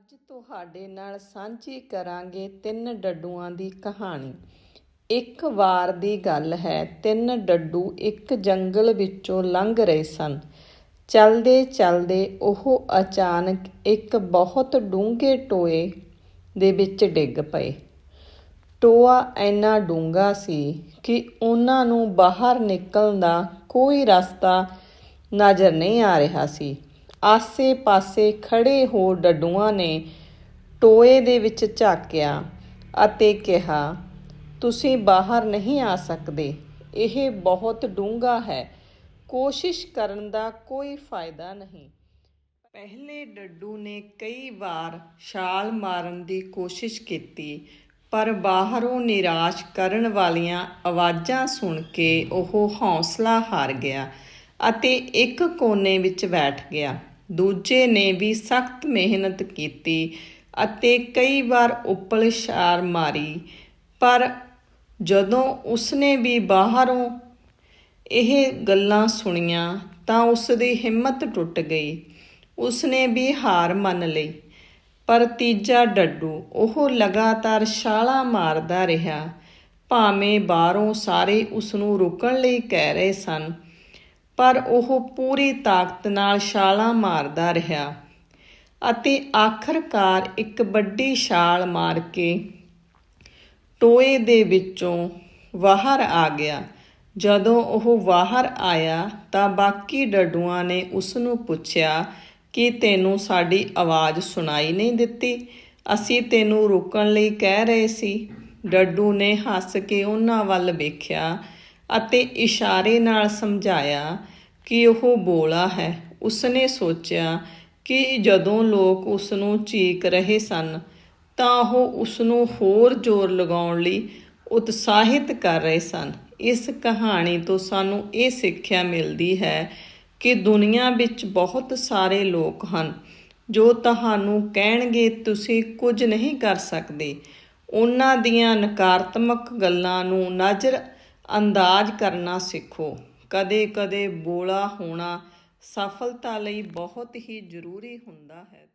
ਅੱਜ ਤੁਹਾਡੇ ਨਾਲ ਸਾਂਝੀ ਕਰਾਂਗੇ ਤਿੰਨ ਡੱਡੂਆਂ ਦੀ ਕਹਾਣੀ। ਇੱਕ ਵਾਰ ਦੀ ਗੱਲ ਹੈ, ਤਿੰਨ ਡੱਡੂ ਇੱਕ ਜੰਗਲ ਵਿੱਚੋਂ ਲੰਘ ਰਹੇ ਸਨ। ਚੱਲਦੇ ਚੱਲਦੇ ਉਹ ਅਚਾਨਕ ਇੱਕ ਬਹੁਤ ਡੂੰਘੇ ਟੋਏ ਦੇ ਵਿੱਚ ਡਿੱਗ ਪਏ। ਟੋਆ ਇੰਨਾ ਡੂੰਘਾ ਸੀ ਕਿ ਉਹਨਾਂ ਨੂੰ ਬਾਹਰ ਨਿਕਲਣ ਦਾ ਕੋਈ ਰਸਤਾ ਨਜ਼ਰ ਨਹੀਂ ਆ ਰਿਹਾ ਸੀ। ਆਸੇ-ਪਾਸੇ ਖੜ੍ਹੇ ਹੋ ਡੱਡੂਆਂ ਨੇ ਟੋਏ ਦੇ ਵਿੱਚ ਝਾਕਿਆ ਅਤੇ ਕਿਹਾ, ਤੁਸੀਂ ਬਾਹਰ ਨਹੀਂ ਆ ਸਕਦੇ। ਇਹ ਬਹੁਤ ਡੂੰਘਾ ਹੈ। ਕੋਸ਼ਿਸ਼ ਕਰਨ ਦਾ ਕੋਈ ਫਾਇਦਾ ਨਹੀਂ। ਪਹਿਲੇ ਡੱਡੂ ਨੇ ਕਈ ਵਾਰ ਛਾਲ ਮਾਰਨ ਦੀ ਕੋਸ਼ਿਸ਼ ਕੀਤੀ, ਪਰ ਬਾਹਰੋਂ ਨਿਰਾਸ਼ ਕਰਨ ਵਾਲੀਆਂ ਆਵਾਜ਼ਾਂ ਸੁਣ ਕੇ ਉਹ ਹੌਸਲਾ ਹਾਰ ਗਿਆ ਅਤੇ ਇੱਕ ਕੋਨੇ ਵਿੱਚ ਬੈਠ ਗਿਆ। ਦੂਜੇ ਨੇ ਵੀ ਸਖਤ ਮਿਹਨਤ ਕੀਤੀ ਅਤੇ ਕਈ ਵਾਰ ਉੱਪਲ ਛਾਰ ਮਾਰੀ। ਪਰ ਜਦੋਂ ਉਸਨੇ ਵੀ ਬਾਹਰੋਂ ਇਹ ਗੱਲਾਂ ਸੁਣੀਆਂ ਤਾਂ ਉਸ ਦੀ ਹਿੰਮਤ ਟੁੱਟ ਗਈ। ਉਸਨੇ ਵੀ ਹਾਰ ਮੰਨ ਲਈ। ਪਰ ਤੀਜਾ ਡੱਡੂ ਉਹ ਲਗਾਤਾਰ ਛਾਲਾਂ ਮਾਰਦਾ ਰਿਹਾ। ਭਾਵੇਂ ਬਾਹਰੋਂ ਸਾਰੇ ਉਸ ਨੂੰ ਰੁਕਣ ਲਈ ਕਹਿ ਰਹੇ ਸਨ ਪਰ ਉਹ ਪੂਰੀ ਤਾਕਤ ਨਾਲ ਛਾਲਾਂ ਮਾਰਦਾ ਰਿਹਾ ਅਤੇ ਆਖਰਕਾਰ ਇੱਕ ਵੱਡੀ ਛਾਲ ਮਾਰ ਕੇ ਟੋਏ ਦੇ ਵਿੱਚੋਂ ਬਾਹਰ ਆ ਗਿਆ। ਜਦੋਂ ਉਹ ਬਾਹਰ ਆਇਆ ਤਾਂ ਬਾਕੀ ਡੱਡੂਆਂ ਨੇ ਉਸ ਨੂੰ ਪੁੱਛਿਆ ਕਿ ਤੈਨੂੰ ਸਾਡੀ ਆਵਾਜ਼ ਸੁਣਾਈ ਨਹੀਂ ਦਿੱਤੀ? ਅਸੀਂ ਤੈਨੂੰ ਰੋਕਣ ਲਈ ਕਹਿ ਰਹੇ ਸੀ। ਡੱਡੂ ਨੇ ਹੱਸ ਕੇ ਉਹਨਾਂ ਵੱਲ ਵੇਖਿਆ ਅਤੇ ਇਸ਼ਾਰੇ ਨਾਲ ਸਮਝਾਇਆ ਕਿ ਉਹ ਬੋਲਾ ਹੈ। ਉਸਨੇ ਸੋਚਿਆ ਕਿ ਜਦੋਂ ਲੋਕ ਉਸ ਨੂੰ ਚੀਕ ਰਹੇ ਸਨ, ਤਾਂ ਉਹ ਉਸ ਨੂੰ ਹੋਰ ਜ਼ੋਰ ਲਗਾਉਣ ਲਈ ਉਤਸ਼ਾਹਿਤ ਕਰ ਰਹੇ ਸਨ। ਇਸ ਕਹਾਣੀ ਤੋਂ ਸਾਨੂੰ ਇਹ ਸਿੱਖਿਆ ਮਿਲਦੀ ਹੈ ਕਿ ਦੁਨੀਆ ਵਿੱਚ ਬਹੁਤ ਸਾਰੇ ਲੋਕ ਹਨ, ਜੋ ਤੁਹਾਨੂੰ ਕਹਿਣਗੇ, ਤੁਸੀਂ ਕੁਝ ਨਹੀਂ ਕਰ ਸਕਦੇ। ਉਹਨਾਂ ਦੀਆਂ ਨਕਾਰਾਤਮਕ ਗੱਲਾਂ ਨੂੰ ਨਜ਼ਰ ਅੰਦਾਜ਼ ਕਰਨਾ ਸਿੱਖੋ। ਕਦੇ-ਕਦੇ ਬੋਲਾ ਹੋਣਾ ਸਫਲਤਾ ਲਈ ਬਹੁਤ ਹੀ ਜ਼ਰੂਰੀ ਹੁੰਦਾ ਹੈ।